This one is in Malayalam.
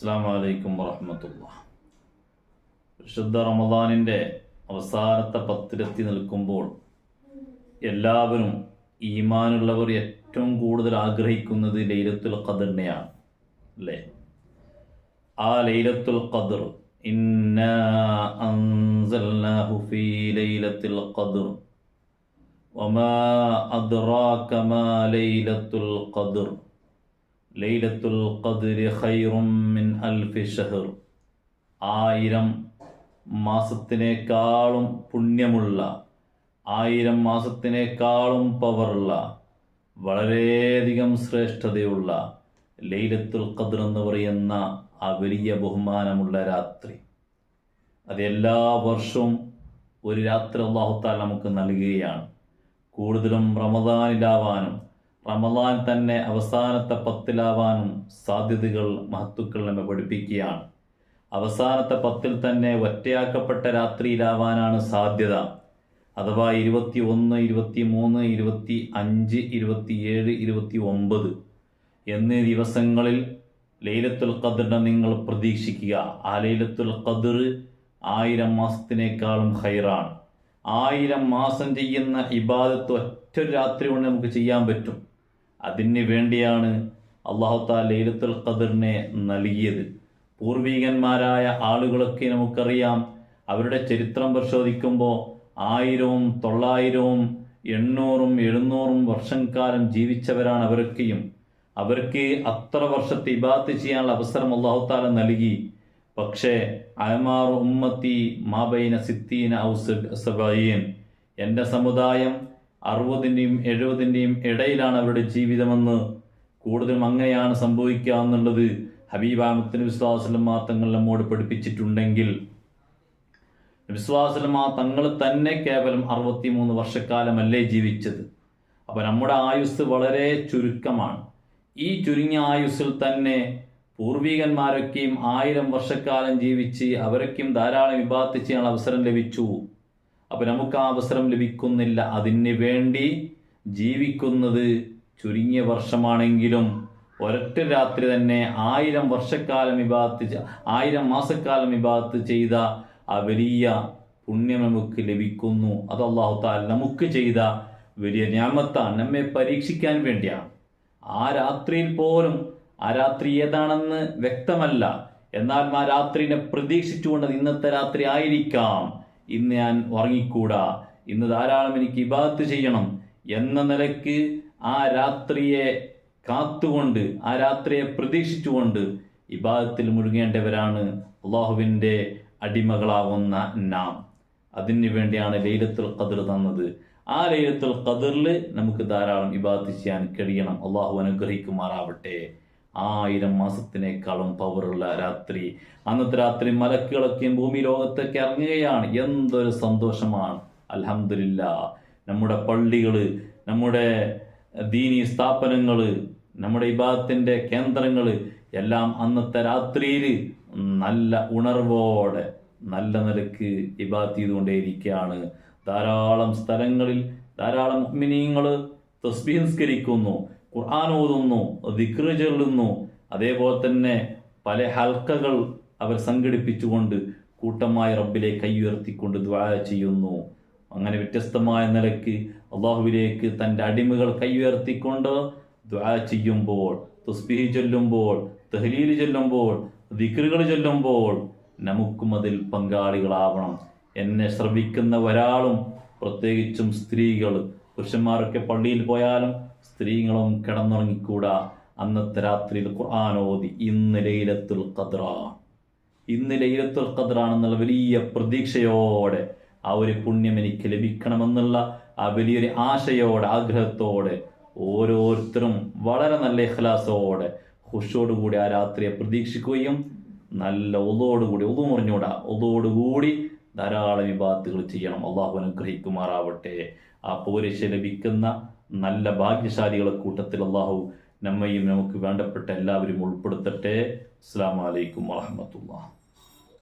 അസ്സാം വലൈക്കും വറഹമത്തുള്ള വിശുദ്ധ റമദാനിന്റെ അവസാനത്തെ പത്തിലെത്തി നിൽക്കുമ്പോൾ എല്ലാവരും ഈമാനുള്ളവർ ഏറ്റവും കൂടുതൽ ആഗ്രഹിക്കുന്നത് ലൈലത്തുൽ ഖദറിനെയാണ് അല്ലേ? ആ ലൈലത്തുൽ ഖദർ ഖദർ. ലൈലത്തുൽ ഖദ്രി ഖൈറും മിൻ അൽഫി ഷഹർ ആയിരം മാസത്തിനേക്കാളും പുണ്യമുള്ള ആയിരം മാസത്തിനേക്കാളും പവറുള്ള വളരെയധികം ശ്രേഷ്ഠതയുള്ള ലൈലത്തുൽ ഖദ്ർ എന്ന് പറയുന്ന ആ വലിയ ബഹുമാനമുള്ള രാത്രി. അത് എല്ലാ വർഷവും ഒരു രാത്രി അള്ളാഹുത്താൽ നമുക്ക് നൽകുകയാണ്. കൂടുതലും റമദാനിലാവാനും റമദാൻ തന്നെ അവസാനത്തെ പത്തിലാവാനും സാധ്യതകൾ മഹത്തുക്കൾ നമ്മെ പഠിപ്പിക്കുകയാണ്. അവസാനത്തെ പത്തിൽ തന്നെ ഒറ്റയാക്കപ്പെട്ട രാത്രിയിലാവാനാണ് സാധ്യത. അഥവാ ഇരുപത്തി ഒന്ന് ഇരുപത്തി മൂന്ന് ഇരുപത്തി അഞ്ച് ഇരുപത്തിയേഴ് ഇരുപത്തി ഒമ്പത് എന്നീ ദിവസങ്ങളിൽ ലൈലത്തുൽ ഖദറിനെ നിങ്ങൾ പ്രതീക്ഷിക്കുക. ആ ലൈലത്തുൽ ഖദർ ആയിരം മാസത്തിനേക്കാളും ഹൈറാണ് ആയിരം മാസം ചെയ്യുന്ന ഇബാദത്ത് ഒറ്റ രാത്രി കൊണ്ട് നമുക്ക് ചെയ്യാൻ പറ്റും. അതിന് വേണ്ടിയാണ് അള്ളാഹുത്താ ലൈലത്തുൽ ഖദറിനെ നൽകിയത്. പൂർവികന്മാരായ ആളുകളൊക്കെ നമുക്കറിയാം അവരുടെ ചരിത്രം പരിശോധിക്കുമ്പോൾ ആയിരവും തൊള്ളായിരവും എണ്ണൂറും എഴുന്നൂറും വർഷം കാലം ജീവിച്ചവരാണ് അവരൊക്കെയും. അവർക്ക് അത്ര വർഷത്തെ ഇബാത്ത് ചെയ്യാനുള്ള അവസരം അള്ളാഹുത്താല നൽകി. പക്ഷേ അയമാർ ഉമ്മത്തി മാബൈന സിത്തീന ഔസബീൻ എന്റെ സമുദായം അറുപതിന്റെയും എഴുപതിന്റെയും ഇടയിലാണ് അവരുടെ ജീവിതമെന്ന് കൂടുതലും അങ്ങനെയാണ് സംഭവിക്കുക എന്നുള്ളത് ഹബീബാമത്തിന് വിശ്വാസലമ്മ തങ്ങൾ നമ്മോട് പഠിപ്പിച്ചിട്ടുണ്ടെങ്കിൽ. വിശ്വാസലമ്മ തങ്ങൾ തന്നെ കേവലം അറുപത്തിമൂന്ന് വർഷക്കാലമല്ലേ ജീവിച്ചത്. അപ്പോൾ നമ്മുടെ ആയുസ് വളരെ ചുരുക്കമാണ്. ഈ ചുരുങ്ങിയ ആയുസ്സിൽ തന്നെ പൂർവികന്മാരൊക്കെയും ആയിരം വർഷക്കാലം ജീവിച്ച് അവരൊക്കെയും ധാരാളം വിഭാഗത്ത് ചെയ്യാനുള്ള അവസരം ലഭിച്ചു. അപ്പൊ നമുക്ക് ആ അവസരം ലഭിക്കുന്നില്ല. അതിന് വേണ്ടി ജീവിക്കുന്നത് ചുരുങ്ങിയ വർഷമാണെങ്കിലും ഒരൊറ്റ രാത്രി തന്നെ ആയിരം വർഷക്കാലം വിഭാഗത്ത് ആയിരം മാസക്കാലം വിഭാഗത്ത് ചെയ്ത ആ വലിയ പുണ്യം നമുക്ക് ലഭിക്കുന്നു. അത് അള്ളാഹു താൽ നമുക്ക് ചെയ്ത വലിയ ഞാമത്താണ്. നമ്മെ പരീക്ഷിക്കാൻ വേണ്ടിയാണ്. ആ രാത്രിയിൽ പോലും ആ രാത്രി ഏതാണെന്ന് വ്യക്തമല്ല. എന്നാൽ ആ രാത്രിനെ പ്രതീക്ഷിച്ചുകൊണ്ട് ഇന്നത്തെ രാത്രി ആയിരിക്കാം. ഇന്ന് ഞാൻ ഉറങ്ങിക്കൂടാ? ഇന്ന് ധാരാളം എനിക്ക് ഇബാത്ത് ചെയ്യണം എന്ന നിലയ്ക്ക് ആ രാത്രിയെ കാത്തുകൊണ്ട് ആ രാത്രിയെ പ്രതീക്ഷിച്ചുകൊണ്ട് ഇബാദത്തിൽ മുഴുകേണ്ടവരാണ് അള്ളാഹുവിന്റെ അടിമകളാവുന്ന നാം. അതിനു വേണ്ടിയാണ് ലൈലത്തുൽ ഖദർ തന്നത്. ആ ലൈലത്തുൽ ഖദറിൽ നമുക്ക് ധാരാളം ഇബാദത്ത് ചെയ്യാൻ കഴിയണം. അള്ളാഹു അനുഗ്രഹിക്കുമാറാവട്ടെ. ആയിരം മാസത്തിനേക്കാളും പവറുള്ള രാത്രി. അന്നത്തെ രാത്രി മലക്കുകളൊക്കെയും ഭൂമി ലോകത്തൊക്കെ ഇറങ്ങുകയാണ്. എന്തൊരു സന്തോഷമാണ്. അലഹമില്ല നമ്മുടെ പള്ളികൾ നമ്മുടെ ദീനി സ്ഥാപനങ്ങൾ നമ്മുടെ വിഭാഗത്തിന്റെ കേന്ദ്രങ്ങൾ എല്ലാം അന്നത്തെ രാത്രിയിൽ നല്ല ഉണർവോടെ നല്ല നിലയ്ക്ക് ഇബാത്ത് ചെയ്തുകൊണ്ടേയിരിക്കുകയാണ്. ധാരാളം സ്ഥലങ്ങളിൽ ധാരാളം മിനിയങ്ങൾ തസ്ബീംസ്കരിക്കുന്നു ഖുർആൻ ഓതുന്നു ദിക്ർ ചൊല്ലുന്നു. അതേപോലെ തന്നെ പല ഹൽക്കകൾ അവർ സംഘടിപ്പിച്ചുകൊണ്ട് കൂട്ടമായി റബ്ബിലെ കൈ ഉയർത്തിക്കൊണ്ട് ദ്വാ ചെയ്യുന്നു. അങ്ങനെ വ്യത്യസ്തമായ നിലയ്ക്ക് അള്ളാഹുവിലേക്ക് തന്റെ അടിമകൾ കൈ ഉയർത്തിക്കൊണ്ട് ദ്വാ ചെയ്യുമ്പോൾ തുസ്ബിഹി ചൊല്ലുമ്പോൾ തെഹലീൽ ചൊല്ലുമ്പോൾ ദിക്റുകൾ ചൊല്ലുമ്പോൾ നമുക്കും അതിൽ പങ്കാളികളാവണം. എന്നെ ശ്രവിക്കുന്ന ഒരാളും പ്രത്യേകിച്ചും സ്ത്രീകൾ പുരുഷന്മാരൊക്കെ പള്ളിയിൽ പോയാലും സ്ത്രീകളും കിടന്നുറങ്ങിക്കൂടാ. അന്നത്തെ രാത്രിയിൽ ഖുർആൻ ഓതി. ഇന്ന് ലൈലത്തുൽ ഖദ്ര ഇന്ന് ലൈലത്തുൽ ഖദ്റാണെന്നുള്ള വലിയ പ്രതീക്ഷയോടെ ആ ഒരു പുണ്യം എനിക്ക് ലഭിക്കണമെന്നുള്ള ആ വലിയൊരു ആശയോടെ ആഗ്രഹത്തോടെ ഓരോരുത്തരും വളരെ നല്ല ഇഖ്ലാസോടെ ഹുഷോടുകൂടി ആ രാത്രിയെ പ്രതീക്ഷിക്കുകയും നല്ല ഒതോടുകൂടി ഒതു മുറിഞ്ഞൂടാ ഒതോടുകൂടി ധാരാളം വിഭാഗത്തുകൾ ചെയ്യണം. അള്ളാഹു അനുഗ്രഹിക്കുമാറാവട്ടെ. ആ പോരിശ ലഭിക്കുന്ന നല്ല ഭാഗ്യശാലികളെ കൂട്ടത്തിൽ അള്ളാഹു നമ്മയും നമുക്ക് വേണ്ടപ്പെട്ട എല്ലാവരും ഉൾപ്പെടുത്തട്ടെ. അസ്സാം വലൈക്കും വാഹമത്തുള്ള